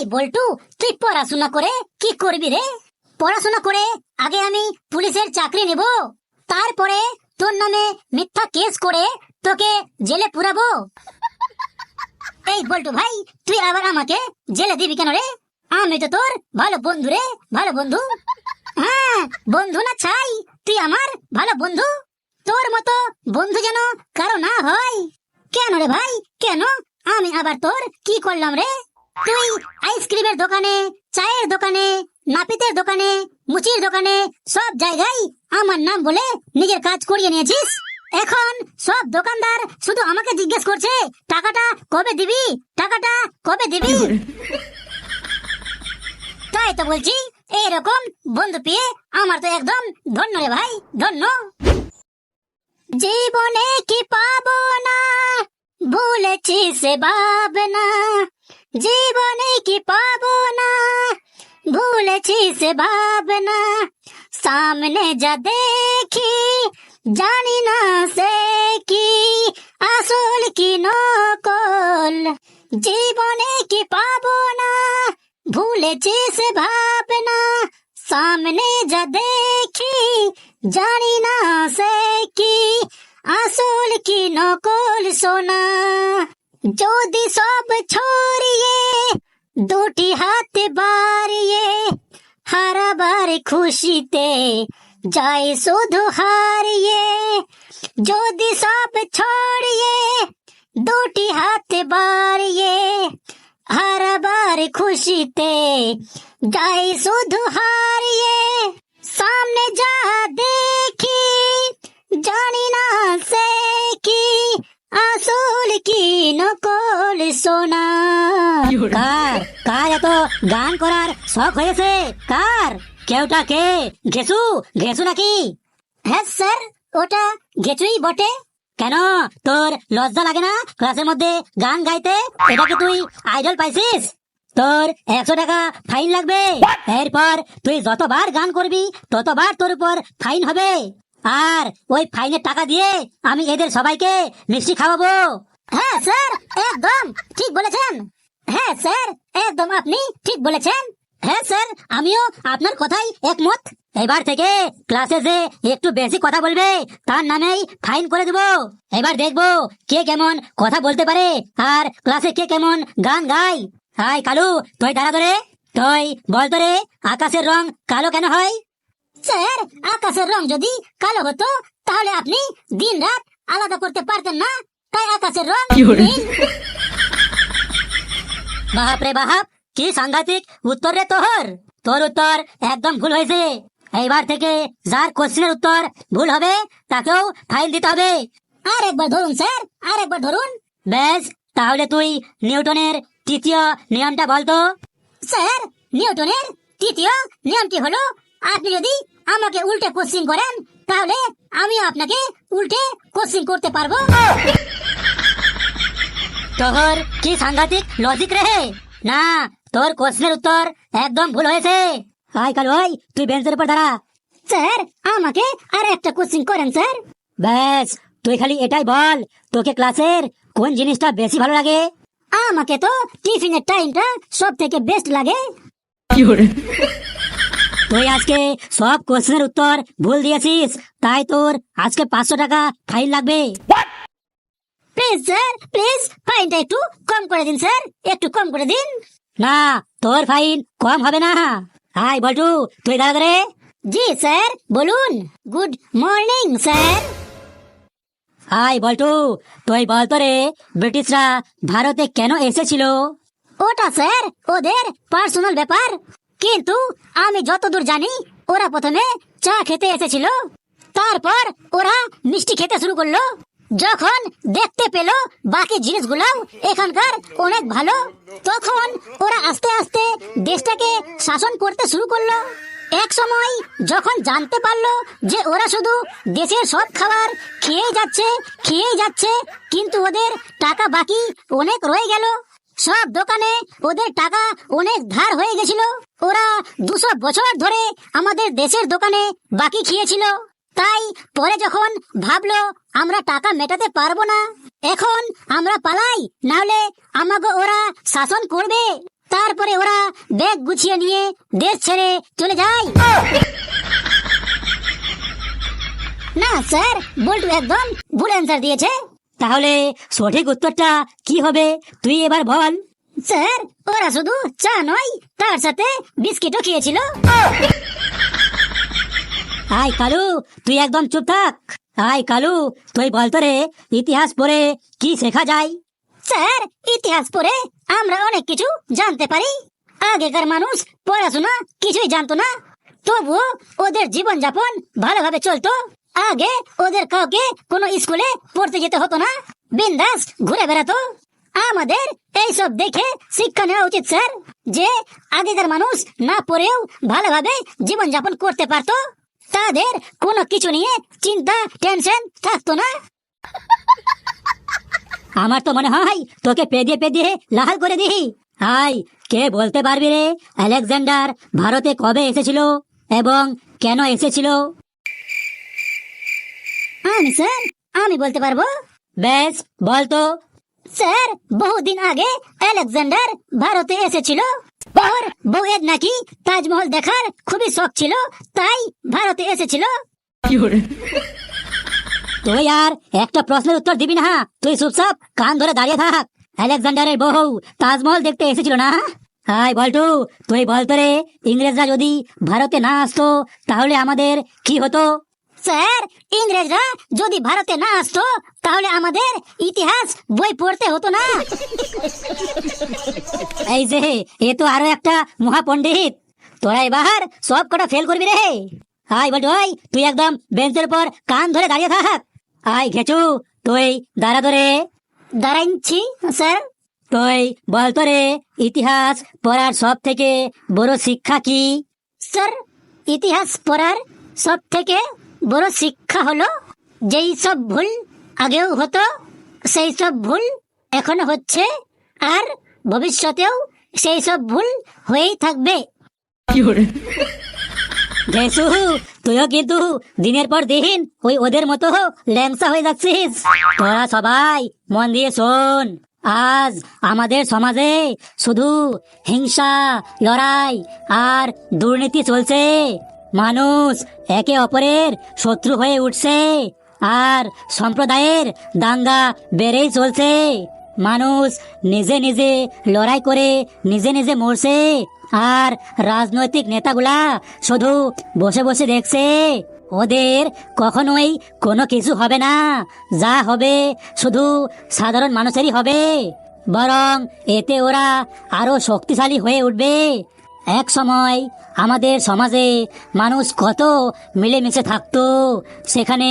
এই, বল্টু তুই পড়াশোনা করে? কি করবি রে? পড়াশোনা করে আগে আমি পুলিশের চাকরি নেব। তারপরে তোর নামে মিথ্যা কেস করে তোকে জেলে পুরাবো। এই, বল্টু ভাই, তুই আবার আমাকে জেলে দিবি কেন রে? আমি তো তোর ভালো বন্ধু রে, ভালো বন্ধু। হ্যাঁ বন্ধু না চাই তুই আমার ভালো বন্ধু। তোর মতো বন্ধু যেন কারও না হয়। কেন রে ভাই, কেন? আমি আবার তোর কি করলাম রে? তুই আইসক্রিমের দোকানে, চায়ের দোকানে, নাপিতের দোকানে, মুচির দোকানে, সব জায়গায় আমার নাম বলে নিজের কাজ করিয়ে নিয়েছিস? এখন সব দোকানদার শুধু আমাকে জিজ্ঞেস করছে, টাকাটা কবে দিবি? টাকাটা কবে দিবি? তাই তো বলছি এইরকম বন্ধু পেয়ে আমার তো একদম ধন্য রে ভাই, ধন্য। জীবনে কি পাবো না, ভুলেছি সে ভাবনা। জীবনে কি পাবো না ভুলেছি সে ভাবনা সামনে যা দেখি জানি না সে কি আসল কি নকল জীবনে কি পাবো না ভুলেছি সে ভাবনা সামনে যা দেখি জানি না সে কি আসল কি নকল সোনা যদি সব ছড়িয়ে দুটি হাত বাড়িয়ে হারাবার খুশিতে যাই শুধু হারিয়ে যদি সব ছড়িয়ে দুটি হাত বাড়িয়ে হারাবার খুশিতে যাই শুধু হারিয়ে সামনে যা দেখি জানি না সে কি আসল কি নকল সোনা? কার? কার এত গান করার শখ হয়েছে? কার? কেউটা কে? ঘেসু? ঘেসু নাকি? হ্যাঁ স্যার ওটা ঘেসুই বটে। কেন? তোর লজ্জা লাগে না ক্লাসের মধ্যে গান গাইতে? এটাকে তুই আইডল পাইছিস? তোর একশো টাকা ফাইন লাগবে। এরপর তুই যতবার গান করবি ততবার তোর উপর ফাইন হবে। আর ওই ফাইনের টাকা দিয়ে আমি এদের সবাইকে মিষ্টি খাওয়াবো। হ্যাঁ স্যার, একদম, ঠিক বলেছেন। হ্যাঁ স্যার, একদম, আপনি ঠিক বলেছেন। হ্যাঁ স্যার, আমিও আপনার কথাই একমত। এবার থেকে ক্লাসে যে একটু বেশি কথা বলবে, তার নামেই ফাইন করে দেব। এবার দেখব কে কেমন কথা বলতে পারে আর ক্লাসে কে কেমন গান গায়। হাই, কালু, তুই দাঁড়া ধরে, তুই বল তো রে আকাশের রং কালো কেন হয়? স্যার আকাশের রং যদি কালো হতো তাহলে আপনি দিন রাত আলাদা করতে পারতেন না। তাই আকাশের রং বাহাপ রে বাহাপ কি সাংঘাতিক উত্তর রে তোর। তোর উত্তর একদম ভুল হয়েছে। এইবার থেকে যার কোশ্চেনের উত্তর ভুল হবে তাকেও ফাইল দিতে হবে। আর একবার ধরুন স্যার আর একবার ধরুন। বেশ তাহলে তুই নিউটনের তৃতীয় নিয়মটা বলতো। স্যার নিউটনের তৃতীয় নিয়মটি হলো? আপনি যদি আমাকে উল্টে কোশ্চিন করেন, তাহলে আমি আপনাকে উল্টে কোশ্চিন করতে পারব। তোর কি সাংঘাতিক লজিক রে? না, তোর কোশ্চেনের উত্তর একদম ভুল হয়েছে। হাই কালু ভাই তুই বেঞ্চের উপর দাঁড়া। স্যার, আমাকে আর একটা কোশ্চিন করেন, স্যার। ব্যাস, তুই খালি এটাই বল, তোকে ক্লাসের কোন জিনিসটা বেশি ভালো লাগে? আমাকে তো টিফিনের টাইমটা সব থেকে বেস্ট লাগে তুই আজকে সব কোশ্চেনের উত্তর ভুল দিয়েছিস। তাই তোর আজকে পাঁচশো টাকা ফাইন লাগবে। প্লিজ স্যার প্লিজ ফাইনটা একটু কম করে দিন স্যার। একটু কম করে দিন। না তোর ফাইন কম হবে না। হাই বল্টু তুই দাঁড়া রে। জি স্যার বলুন। Good morning sir. Hi Boltu তুই বলতো রে ব্রিটিশরা ভারতে কেন এসেছিল? ওটা স্যার ওদের পার্সোনাল ব্যাপার। কিন্তু আমি যতদূর জানি, ওরা প্রথমে চা খেতে এসেছিল। তারপর ওরা মিষ্টি খেতে শুরু করল। যখন দেখতে পেল বাকি জিনিসগুলো এখানকার অনেক ভালো, তখন ওরা আস্তে আস্তে দেশটাকে শাসন করতে শুরু করল। এক সময় যখন জানতে পারল যে ওরা শুধু দেশের সব খাবার খেয়েই যাচ্ছে খেয়েই যাচ্ছে, কিন্তু ওদের টাকা বাকি অনেক রয়ে গেল। সব দোকানে ওদের টাকা অনেক ধার হয়ে গেছিল। ওরা দুশো বছর ধরে আমাদের দেশের দোকানে বাকি খেয়েছিল। তাই পরে যখন ভাবলো আমরা টাকা মেটাতে পারব না, এখন আমরা পালাই, নাহলে আমাকে ওরা শাসন করবে। তারপরে ওরা ব্যাগ গুছিয়ে নিয়ে দেশ ছেড়ে চলে যায়। না, স্যার, বল্টু একদম ভুল অ্যান্সার দিয়েছে। তাহলে সঠিক উত্তরটা কি হবে? তুই এবার বল। স্যার, ওরা শুধু চা নয়, তার সাথে বিস্কিটও খেয়েছিল। আয় কালু, তুই একদম চুপ থাক। আয় কালু, তুই বলতো রে, ইতিহাস পড়ে কি শেখা যায়? স্যার, ইতিহাস পড়ে আমরা অনেক কিছু জানতে পারি। আগেকার মানুষ পড়াশোনা কিছুই জানতো না। তবুও ওদের জীবনযাপন ভালোভাবে চলতো। আগে ওদের কাউকে কোনো স্কুলে পড়তে যেতে হতো না। বিন্দাস ঘুরে বেড়াতো। আমাদের এইসব দেখে শিক্ষা নেওয়া উচিত স্যার যে আগেকার মানুষ না পড়েও ভালোভাবে জীবনযাপন করতে পারতো। তাদের কোনো কিছু নিয়ে চিন্তা টেনশন থাকতো না। আমার তো মনে হয় তোকে পেদিয়ে পেদিয়ে লাহাল করে দিই। আয় কে বলতে পারবি রে? আলেকজান্ডার ভারতে কবে এসেছিল এবং কেন এসেছিল? আমি স্যার আমি বলতে পারব? বেশ বলতো স্যার বহুদিন আগে আলেকজান্ডার ভারতে এসেছিল। ওর বউয়ের নাকি তাজমহল দেখার খুবই শখ ছিল তাই ভারতে এসেছিল। তুই আর একটা প্রশ্নের উত্তর দিবি না তুই চুপচাপ কান ধরে দাঁড়িয়ে থাক। আলেকজান্ডারের বউ তাজমহল দেখতে এসেছিল না? হাই বল্টু তুই বলতো রে ইংরেজরা যদি ভারতে না আসতো তাহলে আমাদের কি হতো? স্যার ইংরেজরা যদি ভারতে না আসতো তাহলে আমাদের ইতিহাস বই পড়তে হতো না। এই যে এ তো আরও একটা মহাপণ্ডিত। তোরা এবার সব কটা ফেল করবি রে। হাই বল্টু হাই তুই একদম বেঞ্চের পর কান ধরে দাঁড়িয়ে থাক। আই ঘেচু তুই দাঁড়া ধরে দাঁড়াইছি স্যার। তুই বলতো রে ইতিহাস পড়ার সব থেকে বড় শিক্ষা কি? স্যার ইতিহাস পড়ার সব থেকে বড় শিক্ষা হলো যেই সব ভুল আগেও হতো সেই সব ভুল এখনও হচ্ছে আর ভবিষ্যতেও সেই সব ভুল হয়েই থাকবে। তুইও কিন্তু দিনের পর দিন ওই ওদের মতো ল্যাংসা হয়ে যাচ্ছিস। তোরা সবাই মন দিয়ে শোন আজ আমাদের সমাজে শুধু হিংসা লড়াই আর দুর্নীতি চলছে। মানুষ একে অপরের শত্রু হয়ে উঠছে আর সম্প্রদায়ের দাঙ্গা বেড়েই চলছে। মানুষ নিজে নিজে লড়াই করে নিজে নিজে মরছে আর রাজনৈতিক নেতাগুলা শুধু বসে বসে দেখছে। ওদের কখনোই কোনো কিছু হবে না। যা হবে শুধু সাধারণ মানুষেরই হবে। বরং এতে ওরা আরও শক্তিশালী হয়ে উঠবে। এক সময় আমাদের সমাজে মানুষ কত মিলেমিশে থাকতো, সেখানে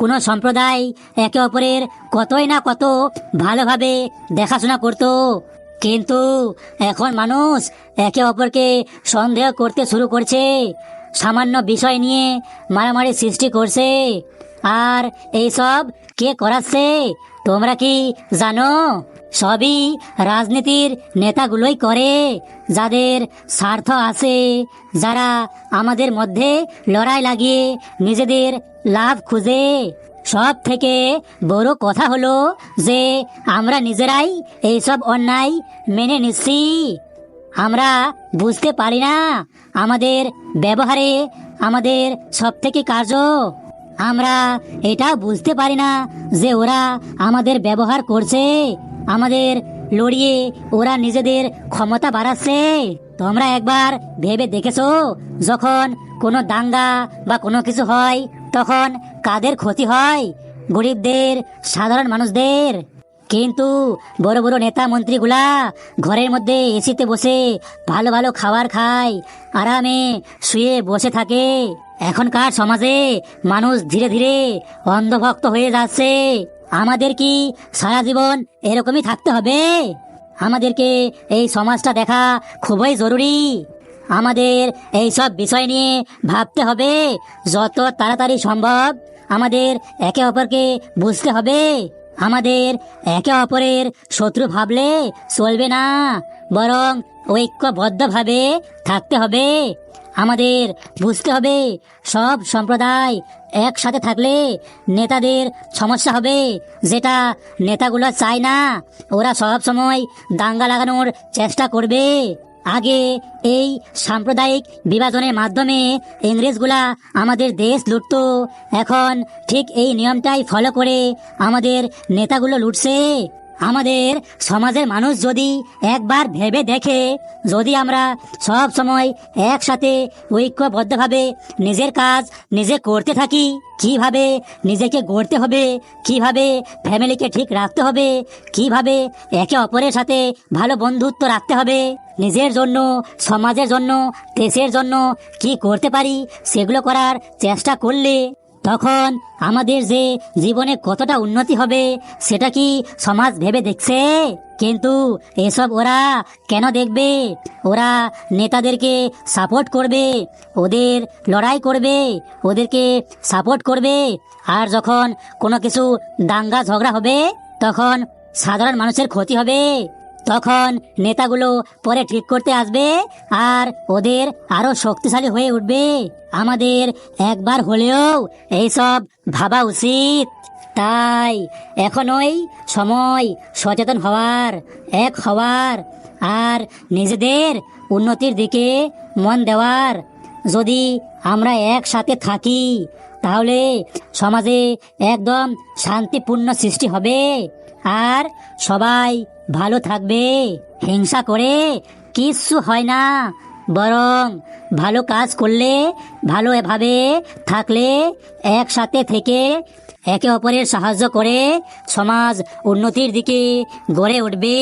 কোনো সম্প্রদায় একে অপরের কতই না কত ভালোভাবে দেখাশোনা করত। কিন্তু এখন মানুষ একে অপরকে সন্দেহ করতে শুরু করছে, সামান্য বিষয় নিয়ে মারামারি সৃষ্টি করছে। আর এইসব কে করাচ্ছে, তোমরা কি জানো? সবই রাজনীতির নেতাগুলোই করে, যাদের স্বার্থ আছে, যারা আমাদের মধ্যে লড়াই লাগিয়ে নিজেদের লাভ খুঁজে। সব থেকে বড় কথা হলো যে, আমরা নিজেরাই এইসব অন্যায় মেনে নিচ্ছি। আমরা বুঝতে পারি না আমাদের ব্যবহারে আমাদের সব থেকে কার্য। আমরা এটা বুঝতে পারি না যে ওরা আমাদের ব্যবহার করছে। আমাদের লড়িয়ে ওরা নিজেদের ক্ষমতা বাড়াচ্ছে। তোমরা একবার ভেবে দেখেছ, যখন কোনো দাঙ্গা বা কোনো কিছু হয়, তখন কাদের ক্ষতি হয়? গরিবদের, সাধারণ মানুষদের। কিন্তু বড় বড় নেতা মন্ত্রীগুলা ঘরের মধ্যে এসিতে বসে ভালো ভালো খাবার খায়, আরামে শুয়ে বসে থাকে। এখনকার সমাজে মানুষ ধীরে ধীরে অন্ধভক্ত হয়ে যাচ্ছে। আমাদের কি সারা জীবন এরকমই থাকতে হবে? আমাদেরকে এই সমাজটা দেখা খুবই জরুরি। আমাদের এই সব বিষয় নিয়ে ভাবতে হবে। যত তাড়াতাড়ি সম্ভব আমাদের একে অপরকে বুঝতে হবে। আমাদের একে অপরের শত্রু ভাবলে চলবে না, বরং ঐক্যবদ্ধভাবে থাকতে হবে। আমাদের বুঝতে হবে সব সম্প্রদায় একসাথে থাকলে নেতাদের সমস্যা হবে। যেটা নেতাগুলো চায় না, ওরা সব সময় দাঙ্গা লাগানোর চেষ্টা করবে। আগে এই সাম্প্রদায়িক বিভাজনের মাধ্যমে ইংরেজগুলা আমাদের দেশ লুটত। এখন ঠিক এই নিয়মটাই ফলো করে আমাদের নেতাগুলো লুটছে। আমাদের সমাজের মানুষ যদি একবার ভেবে দেখে, যদি আমরা সব সময় একসাথে ঐক্যবদ্ধভাবে নিজের কাজ নিজে করতে থাকি, কীভাবে নিজেকে গড়তে হবে, কীভাবে ফ্যামিলিকে ঠিক রাখতে হবে, কীভাবে একে অপরের সাথে ভালো বন্ধুত্ব রাখতে হবে, নিজের জন্য, সমাজের জন্য, দেশের জন্য কি করতে পারি, সেগুলো করার চেষ্টা করলে তখন আমাদের যে জীবনে কতটা উন্নতি হবে, সেটা কি সমাজ ভেবে দেখছে? কিন্তু এসব ওরা কেন দেখবে? ওরা নেতাদেরকে সাপোর্ট করবে, ওদের লড়াই করবে, ওদেরকে সাপোর্ট করবে। আর যখন কোনো কিছু দাঙ্গা ঝগড়া হবে, তখন সাধারণ মানুষের ক্ষতি হবে। তখন নেতাগুলো পরে ঠিক করতে আসবে আর ওদের আরও শক্তিশালী হয়ে উঠবে। আমাদের একবার হলেও এইসব ভাবা উচিত। তাই এখনই সময় সচেতন হওয়ার, এক হওয়ার আর নিজেদের উন্নতির দিকে মন দেওয়ার। যদি আমরা একসাথে থাকি তাহলে সমাজে একদম শান্তিপূর্ণ সৃষ্টি হবে। আর সবাই ভালো থাকবে। হিংসা করে কিচ্ছু হয় না। বরং ভালো কাজ করলে, ভালো এভাবে থাকলে একসাথে থেকে একে অপরের সাহায্য করে সমাজ উন্নতির দিকে গড়ে উঠবে।